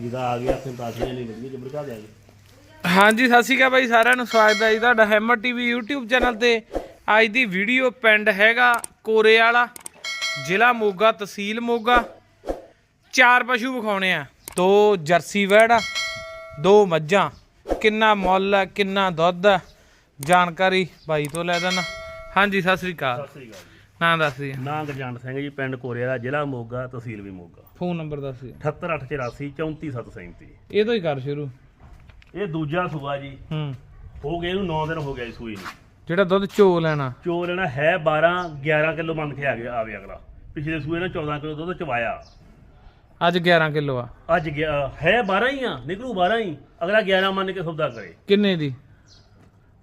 ਜਿਹਦਾ ਆ ਗਿਆ ਫਿਰ ਦੱਸ ਨਹੀਂ ਵਧੀਆ ਜਬਰ ਕਾ ਦਿਆਂਗੇ। ਹਾਂਜੀ ਸਤਿ ਸ਼੍ਰੀ ਅਕਾਲ ਬਾਈ ਸਾਰਿਆਂ ਨੂੰ ਸਵਾਗਤ ਹੈ ਜੀ ਤੁਹਾਡਾ ਹੈਮਰ ਟੀਵੀ YouTube ਚੈਨਲ ਤੇ। ਅੱਜ ਦੀ ਵੀਡੀਓ ਪਿੰਡ ਹੈਗਾ ਕੋਰੇ ਵਾਲਾ ਜ਼ਿਲ੍ਹਾ ਮੋਗਾ ਤਹਿਸੀਲ ਮੋਗਾ। ਚਾਰ ਪਸ਼ੂ ਵਿਖਾਉਣੇ ਆ ਦੋ ਜਰਸੀ ਵੈੜ ਆ ਦੋ ਮੱਝਾਂ। ਕਿੰਨਾ ਮੁੱਲ ਆ ਕਿੰਨਾ ਦੁੱਧ ਆ ਜਾਣਕਾਰੀ ਬਾਈ ਤੋਂ ਲੈ ਦੇਣਾ ਹਾਂਜੀ ਸਤਿ ਸ਼੍ਰੀ ਅਕਾਲ। ਸਤਿ ਸ੍ਰੀ ਅਕਾਲ ਜੀ। ਨਾਂ ਦੱਸ ਜੀ ਨਾਂ ਗਰਜੰਟ ਸਿੰਘ ਜੀ ਪਿੰਡ ਕੋਰੇਰਾ ਜ਼ਿਲ੍ਹਾ ਮੋਗਾ ਤਹਿਸੀਲ ਵੀ ਮੋਗਾ। ਫੋਨ ਨੰਬਰ ਦੱਸ ਜੀ 78884 34737 ਇਹ ਤੋਂ ਹੀ ਕਰ ਸ਼ੁਰੂ। ਇਹ ਦੂਜਾ ਸੂਆ ਜੀ। ਹੂੰ। ਹੋ ਗਏ ਇਹਨੂੰ 9 ਦਿਨ ਹੋ ਗਏ ਜੀ ਸੂਈ ਨੂੰ। ਜਿਹੜਾ ਦੁੱਧ ਚੋ ਲੈਣਾ। ਚੋਰ ਲੈਣਾ ਹੈ 12 11 ਕਿਲੋ ਮੰਨ ਕੇ ਆ ਗਿਆ ਆਵੇ ਅਗਲਾ। ਪਿਛਲੇ ਸੂਏ ਨੇ 14 ਕਿਲੋ ਦੁੱਧ ਚਵਾਇਆ। ਅੱਜ 11 ਕਿਲੋ ਆ। ਅੱਜ ਗਿਆ ਹੈ 12 ਹੀ ਆ ਨਿਕਲੂ 12 ਹੀ। ਅਗਲਾ 11 ਮੰਨ ਕੇ ਸੌਦਾ ਕਰੇ। ਕਿੰਨੇ ਦੀ?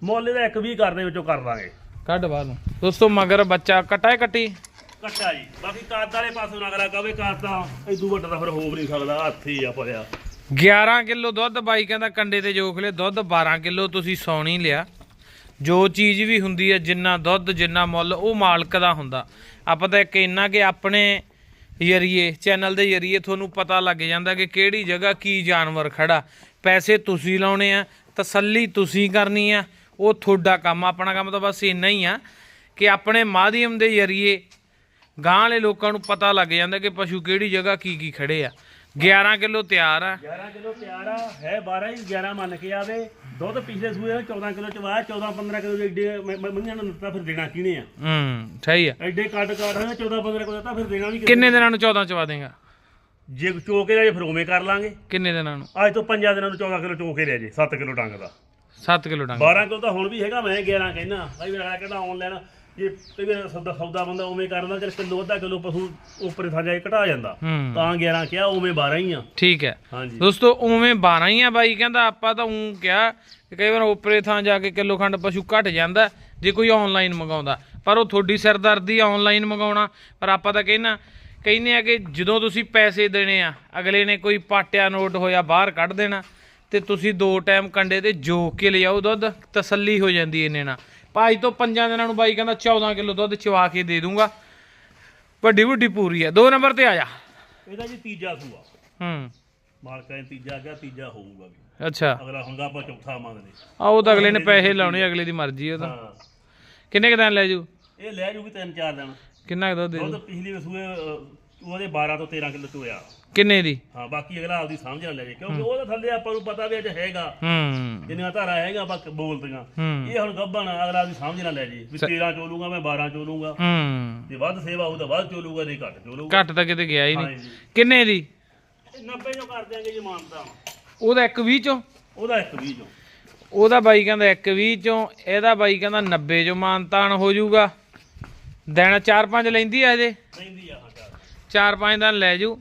ਮੁੱਲ ਇਹਦਾ ਇੱਕ ਵੀ ਕਰਦੇ ਵਿੱਚੋਂ ਕਰ ਦਾਂਗੇ ਕੱਢ ਬਾਹਰ ਨੂੰ। ਦੋਸਤੋ ਮਗਰ ਬੱਚਾ ਕਟਾਏ ਕੱਟੀ? ਕੱਟਾ ਜੀ। ਬਾਕੀ ਕੱਦ ਵਾਲੇ ਪਾਸੋਂ ਅਗਲਾ ਕਵੇ ਕਰਤਾ ਇਦੂ ਵੱਡਾ ਤਾਂ ਫਿਰ ਹੋ ਵੀ ਨਹੀਂ ਸਕਦਾ ਹੱਥ ਹੀ ਆ ਪੜਿਆ 11 ਕਿਲੋ ਦੁੱਧ ਬਾਈ ਕਹਿੰਦਾ ਕੰਡੇ ਤੇ ਜੋਖ ਲਿਆ ਦੁੱਧ 12 ਕਿਲੋ ਤੁਸੀਂ ਸੌਣੀ ਲਿਆ। ਜੋ ਚੀਜ਼ ਵੀ ਹੁੰਦੀ ਹੈ ਜਿੰਨਾ ਦੁੱਧ ਜਿੰਨਾ ਮੁੱਲ ਉਹ ਮਾਲਕ ਦਾ ਹੁੰਦਾ। ਆਪਾਂ ਤਾਂ ਇੱਕ ਇੰਨਾ ਕਿ ਆਪਣੇ ਜਰੀਏ ਚੈਨਲ ਦੇ ਜਰੀਏ ਤੁਹਾਨੂੰ ਪਤਾ ਲੱਗ ਜਾਂਦਾ ਕਿ ਕਿਹੜੀ ਜਗ੍ਹਾ ਕੀ ਜਾਨਵਰ ਖੜਾ। ਪੈਸੇ ਤੁਸੀਂ ਲਾਉਣੇ ਆ ਤਸੱਲੀ ਤੁਸੀਂ ਕਰਨੀ ਆ ਉਹ ਤੁਹਾਡਾ ਕੰਮ ਆਪਣਾ ਕੰਮ ਤਾਂ ਬਸ ਇੰਨਾ ਹੀ ਆ ਕਿ ਆਪਣੇ ਮਾਧਿਅਮ ਦੇ ਜਰੀਏ ਗਾਂ ਵਾਲੇ ਲੋਕਾਂ ਨੂੰ ਪਤਾ ਲੱਗ ਜਾਂਦਾ ਕਿ ਪਸ਼ੂ ਕਿਹੜੀ ਜਗ੍ਹਾ ਕੀ ਕੀ ਖੜੇ ਆ। 11 ਕਿਲੋ ਤਿਆਰ ਆ। 11 ਕਿਲੋ ਤਿਆਰ ਆ ਹੈ 12 ਹੀ 11 ਮੰਨ ਕੇ ਆਵੇ। ਦੁੱਧ ਪਿਛਲੇ ਸੂਏ ਦਾ 14 ਕਿਲੋ ਚ ਵਾਇਆ 14 15 ਕਿਲੋ ਏਡੇ ਮੰਗਿਆ ਨੂੰ ਦਿੱਤਾ ਫਿਰ ਦੇਣਾ ਕਿਹਨੇ ਆ? ਹੂੰ ਸਹੀ ਆ। ਐਡੇ ਕੱਟ ਕੱਟ ਹੈ 14 15 ਕਿਲੋ ਦਿੱਤਾ ਫਿਰ ਦੇਣਾ ਵੀ? ਕਿੰਨੇ ਦਿਨਾਂ ਨੂੰ 14 ਚਵਾ ਦੇਗਾ? ਜੇ ਚੋ ਕੇ ਲੈ ਜੇ ਫਿਰ ਉਵੇਂ ਕਰ ਲਾਂਗੇ। ਕਿੰਨੇ ਦਿਨਾਂ ਨੂੰ? ਅੱਜ ਤੋਂ 5 ਦਿਨਾਂ ਨੂੰ 14 ਕਿਲੋ ਚੋ ਕੇ ਲੈ ਜੇ 7 ਕਿਲੋ ਡੰਗ ਦਾ। 7 ਕਿਲੋ ਡੰਗ। 12 ਕਿਲੋ ਤਾਂ ਹੁਣ ਵੀ ਹੈਗਾ ਮੈਂ 11 ਕਹਿਣਾ ਭਾਈ ਮੇਰਾ ਕਹਿੰਦਾ ਆਨਲਾਈਨ ਜੇ ਕਈ ਸੌਦਾ ਸੌਦਾ ਬੰਦਾ ਉਵੇਂ ਕਰਦਾ ਚਲ ਕਿਲੋ ਅੱਧਾ ਕਿਲੋ ਪਸ਼ੂ ਉੱਪਰ ਥਾ ਜਾਏ ਘਟਾ ਜਾਂਦਾ। ਤਾਂ 11 ਕਿਹਾ ਉਵੇਂ 12 ਹੀ ਆ। ਠੀਕ ਹੈ। ਹਾਂਜੀ। ਦੋਸਤੋ ਉਵੇਂ 12 ਹੀ ਆ ਬਾਈ ਕਹਿੰਦਾ ਆਪਾਂ ਤਾਂ ਉਂ ਕਿਹਾ ਕਿ ਕਈ ਵਾਰ ਉਪਰੇ ਥਾਂ ਜਾ ਕੇ ਕਿਲੋ ਖੰਡ ਪਸ਼ੂ ਘਟ ਜਾਂਦਾ ਜੇ ਕੋਈ ਆਨਲਾਈਨ ਮੰਗਾਉਂਦਾ। ਪਰ ਉਹ ਤੁਹਾਡੀ ਸਿਰਦਰਦੀ ਆਨਲਾਈਨ ਮੰਗਾਉਣਾ। ਪਰ ਆਪਾਂ ਤਾਂ ਕਹਿਣਾ ਕਹਿੰਦੇ ਆ ਕਿ ਜਦੋਂ ਤੁਸੀਂ ਪੈਸੇ ਦੇਣੇ ਆ ਅਗਲੇ ਨੇ ਕੋਈ ਪਾਟਿਆ ਨੋਟ ਹੋਇਆ ਬਾਹਰ ਕੱਢ ਦੇਣਾ। ਤੇ ਤੁਸੀਂ ਦੋ ਟਾਈਮ ਕੰਡੇ ਤੇ ਜੋਕ ਕੇ ਲਿਆਓ ਦੁੱਧ ਤਸੱਲੀ ਹੋ ਜਾਂਦੀ ਇਹਨੇ ਨਾਲ। ਭਾਈ ਤੋਂ ਪੰਜਾਂ ਦਿਨਾਂ ਨੂੰ ਬਾਈ ਕਹਿੰਦਾ 14 ਕਿਲੋ ਦੁੱਧ ਚਵਾ ਕੇ ਦੇ ਦੂੰਗਾ। ਵੱਡੀ ਵੱਡੀ ਪੂਰੀ ਆ। ਦੋ ਨੰਬਰ ਤੇ ਆ ਜਾ। ਇਹਦਾ ਜੀ ਤੀਜਾ ਸੂਆ। ਹੂੰ। ਮਾਲਕਾਂ ਨੇ ਤੀਜਾ ਕਿਹਾ ਤੀਜਾ ਹੋਊਗਾ ਵੀ। ਅੱਛਾ। ਅਗਲਾ ਹੁੰਦਾ ਆਪਾਂ ਚੌਥਾ ਮੰਗਦੇ। ਆ ਉਹ ਤਾਂ ਅਗਲੇ ਨੇ ਪੈਸੇ ਲਾਉਣੇ ਅਗਲੇ ਦੀ ਮਰਜ਼ੀ ਉਹ ਤਾਂ। ਹਾਂ। ਕਿੰਨੇ ਕ ਦਿਨ ਲੈ ਜੂ? ਇਹ ਲੈ ਜੂਗੀ ਤਿੰਨ ਚਾਰ ਦਿਨ। ਕਿੰਨਾ ਕੁ ਦੁੱਧ ਦੇ ਦੁੱਧ ਦੂ? ਪਿਛਲੀ ਵਸੂਏ ਉਹਦੇ 12 ਤੋਂ 13 ਕਿਲੋ ਚੋਇਆ। ਕਿੰਨੇ ਦੀ? ਹਾਂ ਬਾਕੀ ਅਗਲਾ ਆਪਦੀ ਸਮਝ ਨਾਲ ਲੈ ਜੇ ਕਿਉਂਕਿ ਉਹਦਾ ਥੱਲੇ ਆਪਾਂ ਨੂੰ ਪਤਾ ਵੀ ਅੱਜ ਹੈਗਾ। ਹੂੰ। ਜਿੰਨੀਆਂ ਧਾਰਾ ਹੈਗਾ ਬਾਕੀ ਬੋਲਦੀਆਂ। ਹੂੰ। ਇਹ ਹੁਣ ਗੱਭਣ ਅਗਲਾ ਆਪਦੀ ਸਮਝ ਨਾਲ ਲੈ ਜੇ ਵੀ 13 ਚੋਲੂਗਾ ਮੈਂ 12 ਚੋਲੂਗਾ। ਹੂੰ। ਜੇ ਵੱਧ ਸੇਵਾ ਹੋਊ ਤਾਂ ਵੱਧ ਚੋਲੂਗਾ ਨਹੀਂ ਘੱਟ ਚੋਲੂਗਾ। ਘੱਟ ਤਾਂ ਕਿਤੇ ਗਿਆ ਹੀ ਨਹੀਂ। ਹਾਂਜੀ। ਕਿੰਨੇ ਦੀ? ਇਹ 90 ਜੋ ਕਰ ਦਿਆਂਗੇ ਜੀ ਮਾਨਤਾ। ਉਹਦਾ ਇੱਕ 20 ਚੋਂ? ਉਹਦਾ ਇੱਕ 20 ਚੋਂ। ਉਹਦਾ ਬਾਈ ਕਹਿੰਦਾ ਇੱਕ 20 ਚੋਂ ਇਹਦਾ ਬਾਈ ਕਹਿੰਦਾ 90 ਚੋਂ ਮਾਨਤਾਨ ਹੋ ਜਾਊਗਾ। ਦਿਨ 4-5 ਲੈਂਦੀ ਆ ਇਹਦੇ? ਰਹਿੰਦੀ ਆ ਸਾਡਾ 4-5 ਦਿਨ ਲੈ ਜੂ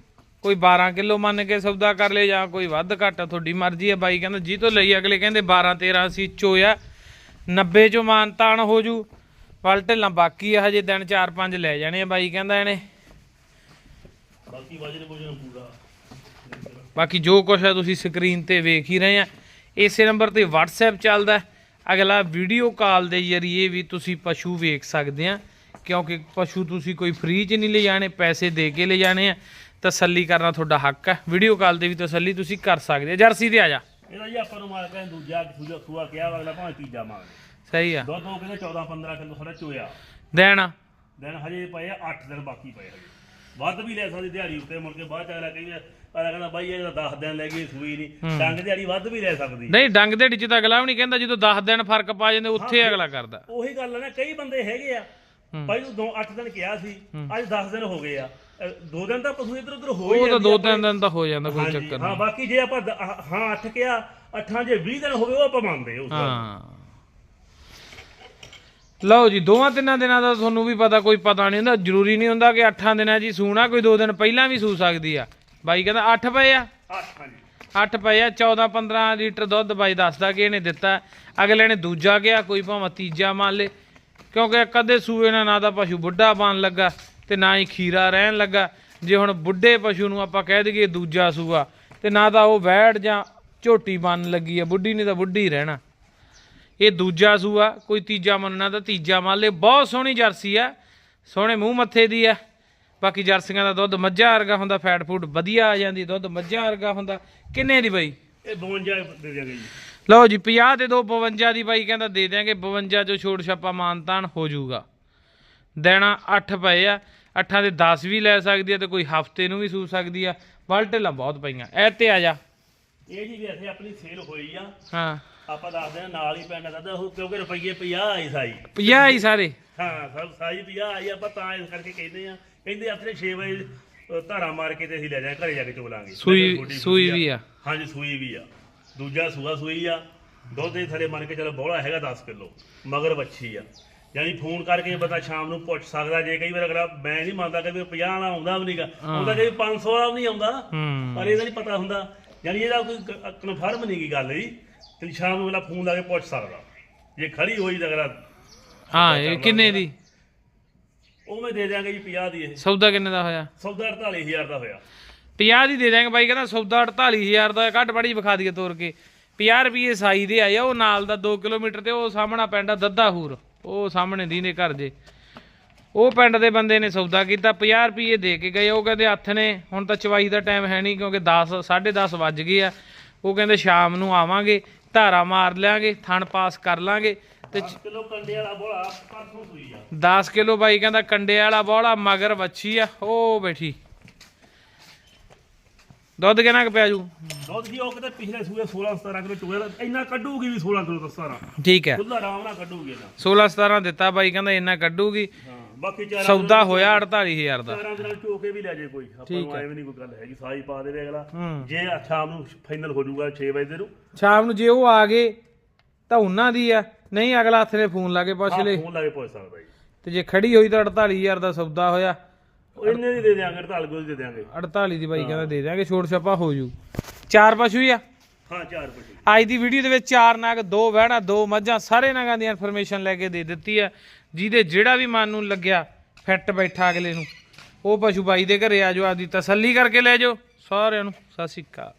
ਕੋਈ 12 ਕਿਲੋ ਮੰਨ ਕੇ ਸੌਦਾ ਕਰ ਲੇ ਜਾਂ ਕੋਈ ਵੱਧ ਘੱਟ, ਤੁਹਾਡੀ ਮਰਜ਼ੀ ਹੈ ਬਾਈ ਕਹਿੰਦਾ, ਜੀ ਤੋਂ ਲਈ ਅਗਲੇ ਕਹਿੰਦੇ 12 13 ਅਸੀਂ ਚੋਇਆ। 90 ਚੋਂ ਮਾਨਤਾਨ ਹੋ ਜੂ ਵੱਲ ਢਿੱਲਾਂ ਬਾਕੀ ਆ ਹਜੇ ਦਿਨ 4-5 ਲੈ ਜਾਣੇ ਆ ਬਾਈ ਕਹਿੰਦਾ ਇਹਨੇ। ਬਾਕੀ ਵਜਨ ਵਜਨ ਪੂਰਾ ਬਾਕੀ ਜੋ ਕੁਛ ਹੈ ਤੁਸੀਂ ਸਕਰੀਨ ਤੇ ਵੇਖ ਹੀ ਰਹੇ ਆ। ਇਸੇ ਨੰਬਰ ਤੇ WhatsApp ਚੱਲਦਾ। ਅਗਲਾ ਵੀਡੀਓ ਕਾਲ ਦੇ ਜ਼ਰੀਏ ਵੀ ਤੁਸੀਂ ਪਸ਼ੂ ਵੇਖ ਸਕਦੇ ਆ। ਕਿਉਂਕਿ ਪਸ਼ੂ ਤੁਸੀਂ ਕੋਈ ਫ੍ਰੀ 'ਚ ਨਹੀਂ ਲੈ ਜਾਣੇ ਪੈਸੇ ਦੇ ਕੇ ਲੈ ਜਾਣੇ ਆ ਤਸੱਲੀ ਕਰਨਾ ਤੁਹਾਡਾ ਹੱਕ ਹੈ। ਵੀਡੀਓ ਕਾਲ ਤੇ ਵੀ ਤਸੱਲੀ ਤੁਸੀਂ ਕਰ ਸਕਦੇ ਆ ਜਰਸੀ ਤੇ ਆ ਜਾ। ਇਹਦਾ ਜੀ ਆਪਾਂ ਨੂੰ ਮਾਲਕਾਂ ਨੇ ਦੂਜਾ ਸੂਆ ਸੂਆ ਕਿਹਾ ਅਗਲਾ ਭਾਵੇਂ ਤੀਜਾ ਮੰਗਦੇ ਸਹੀ ਆ। ਦੁੱਧ ਉਹ ਕਹਿੰਦੇ 14 15 ਕਿਲੋ ਸਾਡਾ ਚੋਇਆ। ਦੇਣ। ਦਿਨ ਹਜੇ ਪਏ ਆ 8 ਦਿਨ ਬਾਕੀ ਪਏ ਹਜੇ। ਵੱਧ ਵੀ ਲੈ ਸਕਦੀ ਦਿਹਾੜੀ ਉੱਤੇ ਮੁੜ ਕੇ ਬਾਅਦ ਚ ਅਗਲਾ ਕਹਿੰਦਾ ਅਗਲਾ ਕਹਿੰਦਾ ਬਾਈ ਇਹ ਤਾਂ 10 ਦਿਨ ਲੈ ਗਈ ਸੂਈ ਨਹੀਂ। ਡੰਗ ਦਿਹਾੜੀ ਵੱਧ ਵੀ ਲੈ ਸਕਦੀ। ਨਹੀਂ ਡੰਗ ਦੇ ਚ ਤਾਂ ਅਗਲਾ ਵੀ ਨਹੀਂ ਕਹਿੰਦਾ ਜਦੋਂ 10 ਦਿਨ ਫ਼ਰਕ ਪਾ ਜਾਂਦੇ ਉੱਥੇ ਅਗਲਾ ਕਰਦਾ। ਉਹੀ ਗੱਲ ਆ ਨਾ ਕਈ ਬੰਦੇ ਹੈਗੇ ਆ ਭਾਈ ਨੂੰ ਦੋ 8 ਦਿਨ ਕਿਹਾ ਸੀ ਅੱਜ 10 ਦਿਨ ਹੋ ਗਏ ਆ। ਅ, ਦੋ ਦਿਨ ਤਾਂ ਪਸ਼ੂ ਇੱਧਰ ਉੱਧਰ ਹੋ ਹੀ ਉਹ ਤਾਂ ਜਾਂਦੀ ਦੋ ਆ। ਤਿੰਨ ਦਿਨ ਤਾਂ ਹੋ ਜਾਂਦਾ ਕੋਈ ਹਾਂਜੀ, ਚੱਕਰ ਹਾਂ ਨਹੀਂ। ਬਾਕੀ ਜੇ ਆਪਾਂ ਦ- ਹਾਂ 8 ਕਿਹਾ ਅੱਠਾਂ ਜੇ 20 ਦਿਨ ਹੋਵੇ ਉਹ ਆਪਾਂ ਮੰਨਦੇ ਉਸ। ਹਾਂ। ਲਓ ਜੀ ਦੋਵਾਂ ਤਿੰਨਾਂ ਦਿਨਾਂ ਦਾ ਤੁਹਾਨੂੰ ਵੀ ਪਤਾ ਕੋਈ ਪਤਾ ਨਹੀਂ ਹੁੰਦਾ ਜ਼ਰੂਰੀ ਨਹੀਂ ਹੁੰਦਾ ਕਿ 8 ਦਿਨਾਂ ਹੀ ਸੂਣਾ ਕੋਈ 2 ਦਿਨ ਪਹਿਲਾਂ ਵੀ ਸੂ ਸਕਦੀ ਆ। ਬਾਈ ਕਹਿੰਦਾ 8 ਪਏ ਆ? ਅੱਠ ਹਾਂਜੀ। 8 ਪਏ ਆ 14 15 ਲੀਟਰ ਦੁੱਧ ਬਾਈ ਦੱਸਦਾ ਕਿ ਇਹਨੇ ਦਿੱਤਾ। ਅਗਲੇ ਨੇ ਦੂਜਾ ਗਿਆ ਕੋਈ ਭਾਵੇਂ ਤੀਜਾ ਮੰਨ ਲੇ। ਕਿਉਂਕਿ ਕਦੇ ਸੂਏ ਨਾਲ ਨਾ ਤਾਂ ਪਸ਼ੂ ਬੁੱਢਾ ਬਣ ਲੱਗਾ ਤੇ ਨਾ ਹੀ ਖੀਰਾ ਰਹਿਣ ਲੱਗਾ। ਜੇ ਹੁਣ ਬੁੱਢੇ ਪਸ਼ੂ ਨੂੰ ਆਪਾਂ ਕਹਿ ਦਈਏ ਦੂਜਾ ਸੂਆ, ਤੇ ਨਾ ਤਾਂ ਉਹ ਵੈੜ ਜਾਂ ਝੋਟੀ ਬਣ ਲੱਗੀ ਆ, ਬੁੱਢੀ ਨਹੀਂ ਤਾਂ ਬੁੱਢੀ ਰਹਿਣਾ। ਇਹ ਦੂਜਾ ਸੂਆ, ਕੋਈ ਤੀਜਾ ਮੰਨਣਾ ਤਾਂ ਤੀਜਾ ਮੰਨ ਲੇ, ਬਹੁਤ ਸੋਹਣੀ ਜਰਸੀ ਆ, ਸੋਹਣੇ ਮੂੰਹ ਮੱਥੇ ਦੀ ਆ। ਬਾਕੀ ਜਰਸੀਆਂ ਦਾ ਦੁੱਧ ਮੱਝਾਂ ਵਰਗਾ ਹੁੰਦਾ, ਫੈਟ ਫੂਡ ਵਧੀਆ ਆ ਜਾਂਦੀ, ਦੁੱਧ ਮੱਝਾਂ ਵਰਗਾ ਹੁੰਦਾ। ਕਿੰਨੇ ਦੀ ਬਈ? ਇਹ 52 ਦੇ ਦਿਆਂਗੇ ਜੀ। ਲਓ ਜੀ 50 ਦੇ ਦੋ 52 ਦੀ ਬਾਈ ਕਹਿੰਦਾ ਦੇ ਦਿਆਂਗੇ 52 ਚੋਂ ਛੋਟ ਛਾਪਾ ਮਾਨਤਾਨ ਹੋ ਜਾਊਗਾ। ਦੇਣਾ 8 ਪਏ ਆ 8 ਦੇ 10 ਵੀ ਲੈ ਸਕਦੀ ਆ ਤੇ ਕੋਈ ਹਫ਼ਤੇ ਨੂੰ ਵੀ ਸੂ ਸਕਦੀ ਆ। ਵਲਟੇਲਾਂ ਬਹੁਤ ਪਈਆਂ ਐ ਤੇ ਆ ਜਾ। ਇਹ ਜੀ ਵੈਸੇ ਆਪਣੀ ਸੇਲ ਹੋਈ ਆ। ਹਾਂ। ਆਪਾਂ ਦੱਸਦੇ ਆ ਨਾਲ ਹੀ ਪਿੰਡ ਦਾ ਉਹ ਕਿਉਂਕਿ ਰੁਪਈਏ 50 ਆਈ ਸਾਈ। 50 ਹੀ ਸਾਰੇ? ਹਾਂ ਸਭ ਸਾਈ 50 ਆਈ ਆਪਾਂ ਤਾਂ ਇਸ ਕਰਕੇ ਕਹਿੰਦੇ ਆ। ਕਹਿੰਦੇ ਆਪਣੇ 6 ਵਜੇ ਧਾਰਾ ਮਾਰ ਕੇ ਤੇ ਅਸੀਂ ਲੈ ਜਾਏ ਘਰੇ ਜਾ ਕੇ ਚੋਲਾਂਗੇ ਸੂਈ ਸੂਈ ਵੀ ਆ। ਹਾਂਜੀ ਸੂਈ ਵੀ ਆ। ਦੂਜਾ ਸੂਆ ਸੂਈ ਆ ਦੁੱਧ ਦੇ ਥਲੇ ਮੰਨ ਕੇ ਚਲੋ ਬੋਲਾ ਹੈਗਾ 10 ਕਿਲੋ ਮਗਰ ਵੱਛੀ ਆ। ਯਾਨੀ ਫੋਨ ਕਰਕੇ ਬੰਦਾ ਸ਼ਾਮ ਨੂੰ ਪੁੱਛ ਸਕਦਾ ਜੇ ਕਈ ਵਾਰ ਅਗਲਾ ਮੈਂ ਨਹੀਂ ਮੰਨਦਾ ਕਿ ਵੀ 50 ਵਾਲਾ ਆਉਂਦਾ ਵੀ ਨਹੀਂਗਾ ਆਉਂਦਾ ਕਿ 500 ਵਾਲਾ ਵੀ ਨਹੀਂ ਆਉਂਦਾ ਪਰ ਇਹਦਾ ਨਹੀਂ ਪਤਾ ਹੁੰਦਾ। ਯਾਨੀ ਇਹਦਾ ਕੋਈ ਕਨਫਰਮ ਨਹੀਂ ਕੀ ਗੱਲ ਜੀ ਤੇ ਸ਼ਾਮ ਨੂੰ ਅਗਲਾ ਫੋਨ ਲਾ ਕੇ ਪੁੱਛ ਸਕਦਾ। ਜੇ ਖੜੀ ਹੋਈ ਤਾਂ ਅਗਲਾ ਹਾਂ ਇਹ ਕਿੰਨੇ ਦੀ? ਉਹ ਮੈਂ ਦੇ ਦਿਆਂਗੇ ਜੀ 50 ਦੀ ਇਹ। ਸੌਦਾ ਕਿੰਨੇ ਦਾ ਹੋਇਆ? ਸੌਦਾ 48000 ਦਾ ਹੋਇਆ। 50 ਦੀ ਦੇ ਦਾਂਗੇ ਬਾਈ ਕਹਿੰਦਾ ਸੌਦਾ 48000 ਦਾ ਘੱਟ ਬੜੀ ਵਿਖਾ ਦਈਏ ਤੋਰ ਕੇ। 50 ਰੁਪਏ ਸਾਈ ਦੇ ਆਇਆ ਉਹ ਨਾਲ ਦਾ 2 ਕਿਲੋਮੀਟਰ ਤੇ ਉਹ ਸਾਹਮਣਾ ਪਿੰਡ ਆ ਦੱਦਾ ਹੂਰ। ਉਹ ਸਾਹਮਣੇ ਦੀਨੇ ਘਰ ਜੇ ਉਹ ਪਿੰਡ ਦੇ ਬੰਦੇ ਨੇ ਸੌਦਾ ਕੀਤਾ 50 ਰੁਪਏ ਦੇ ਕੇ ਗਏ। ਉਹ ਕਹਿੰਦੇ ਹੱਥ ਨੇ ਹੁਣ ਤਾਂ ਚਵਾਈ ਦਾ ਟਾਈਮ ਹੈ ਨਹੀਂ ਕਿਉਂਕਿ 10 10:30 ਵੱਜ ਗਏ ਆ। ਉਹ ਕਹਿੰਦੇ ਸ਼ਾਮ ਨੂੰ ਆਵਾਂਗੇ ਧਾਰਾ ਮਾਰ ਲਿਆਂਗੇ ਥਣ ਪਾਸ ਕਰ ਲਾਂਗੇ। ਤੇ 10 ਕਿਲੋ ਕੰਡੇ ਵਾਲਾ ਬੋਲਾ ਪਰਸੋਂ ਸੂਈ ਆ। 10 ਕਿਲੋ ਬਾਈ ਕਹਿੰਦਾ ਕੰਡੇ ਵਾਲਾ ਬੋਲਾ ਮਗਰ ਵੱਛੀ ਆ। ਉਹ ਬੈਠੀ। ਦੁੱਧ ਕਿੰਨਾ ਕੁ ਪਿਆ ਜੂ? ਦੁੱਧ ਜੀ ਉਹ ਕਿਤੇ ਪਿਛਲੇ ਸੂਏ 16 17 ਕਿਲੋ ਚੋਇਆ ਇੰਨਾ ਕੱਢੂਗੀ ਵੀ 16 ਕਿਲੋ ਦਾ ਸਾਰਾ ਠੀਕ ਹੈ। ਖੁੱਲਾ ਆਰਾਮ ਨਾਲ ਕੱਢੂਗੀ ਇਹਦਾ। 16 17 ਦਿੱਤਾ ਬਾਈ ਕਹਿੰਦਾ ਇੰਨਾ ਕੱਢੂਗੀ। ਹਾਂ ਬਾਕੀ ਚਾਰ ਸੌਦਾ ਹੋਇਆ 48000 ਦਾ। ਚਾਰਾਂ ਦਿਨਾਂ ਚੋਕੇ ਵੀ ਲੈ ਜੇ ਕੋਈ। ਆਪਾਂ ਨੂੰ ਐਵੇਂ ਨਹੀਂ ਕੋਈ ਗੱਲ ਹੈਗੀ ਸਾਈ ਪਾ ਦੇਵੇ ਅਗਲਾ। ਜੇ ਸ਼ਾਮ ਨੂੰ ਫਾਈਨਲ ਹੋ ਜਾਊਗਾ 6 ਵਜੇ ਦੇ ਨੂੰ ਸ਼ਾਮ ਨੂੰ ਜੇ ਉਹ ਆ ਗਏ ਤਾਂ ਉਹਨਾਂ ਦੀ ਆ। ਨਹੀਂ ਅਗਲਾ ਹੱਥ ਨੇ ਫੋਨ ਲਾ ਕੇ ਪੁੱਛ ਲੈ। ਫੋਨ ਲਾ ਕੇ ਪੁੱਛ ਸਕਦਾ ਜੀ। ਤੇ ਜੇ ਖੜੀ ਹੋਈ ਤਾਂ 48000 ਦਾ ਸੌਦਾ ਹੋਇਆ। ਉਹ ਇੰਨੇ ਦੀ ਦੇ ਦਿਆਂਗੇ ਢਾਲ ਗੋਲ ਦੇ ਦਿਆਂਗੇ। 48 ਦੀ ਬਾਈ ਕਹਿੰਦਾ ਦੇ ਦਿਆਂਗੇ ਛੋਟ ਛਾਪਾ ਹੋ ਜੂ। ਚਾਰ ਪਸ਼ੂ ਹੀ ਆ? ਹਾਂ ਚਾਰ ਪੱਟੀ ਅੱਜ ਦੀ ਵੀਡੀਓ ਦੇ ਵਿੱਚ ਚਾਰ ਨਾਗ ਦੋ ਵਹਿਣਾ ਦੋ ਮੱਝਾਂ ਸਾਰੇ ਨਾਗਾਂ ਦੀ ਇਨਫੋਰਮੇਸ਼ਨ ਲੈ ਕੇ ਦੇ ਦਿੱਤੀ ਆ। ਜਿਹਦੇ ਜਿਹੜਾ ਵੀ ਮਨ ਨੂੰ ਲੱਗਿਆ ਫਿੱਟ ਬੈਠਾ ਅਗਲੇ ਨੂੰ। ਉਹ ਪਸ਼ੂ ਬਾਈ ਦੇ ਘਰੇ ਆ ਜਾਓ ਆਪਦੀ ਤਸੱਲੀ ਕਰਕੇ ਲੈ ਜਾਓ। ਸਾਰਿਆਂ ਨੂੰ ਸਤਿ ਸ਼੍ਰੀ ਅਕਾਲ।